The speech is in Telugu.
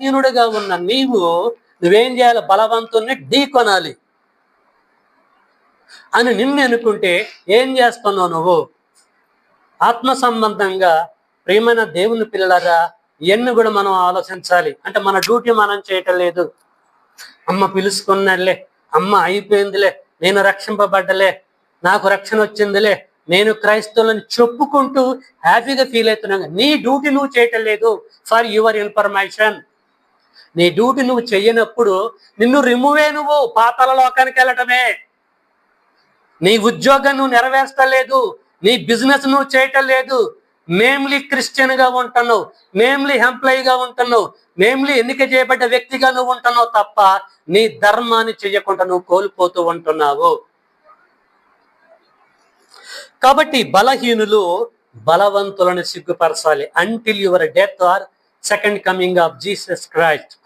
బలహీనుడిగా ఉన్న నీవు నువ్వేం చేయాలి? బలవంతుణ్ణి ఢీ కొనాలి అని నిన్ను అనుకుంటే ఏం చేస్తున్నావు నువ్వు? ఆత్మ సంబంధంగా ప్రియమైన దేవుని పిల్లలరా ఇవన్నీ కూడా మనం ఆలోచించాలి. అంటే మన డ్యూటీ మనం చేయటం లేదు. అమ్మ పిలుచుకున్నలే అమ్మ అయిపోయిందిలే నేను రక్షింపబడ్డలే నాకు రక్షణ వచ్చిందిలే నేను క్రైస్తవులను చెప్పుకుంటూ హ్యాపీగా ఫీల్ అవుతున్నాను. నీ డ్యూటీ నువ్వు చేయటం లేదు. For your information. నీ డ్యూటీ నువ్వు చెయ్యనప్పుడు నిన్ను రిమూవే నువ్వు పాతాల లోకానికి వెళ్ళటమే. నీ ఉద్యోగం నువ్వు నెరవేర్చలేదు నీ బిజినెస్ నువ్వు చేయటం లేదు. మేమ్లీ క్రిస్టియన్గా ఉంటున్నావు మేమ్లీ ఎంప్లాయీగా ఉంటున్నావు మేమ్లీ ఎన్నిక చేయబడ్డ వ్యక్తిగా నువ్వు ఉంటున్నావు తప్ప నీ ధర్మాన్ని చెయ్యకుండా నువ్వు కోల్పోతూ ఉంటున్నావు. కాబట్టి బలహీనులు బలవంతులను సిగ్గుపరచాలి. Until your death or second coming of Jesus Christ.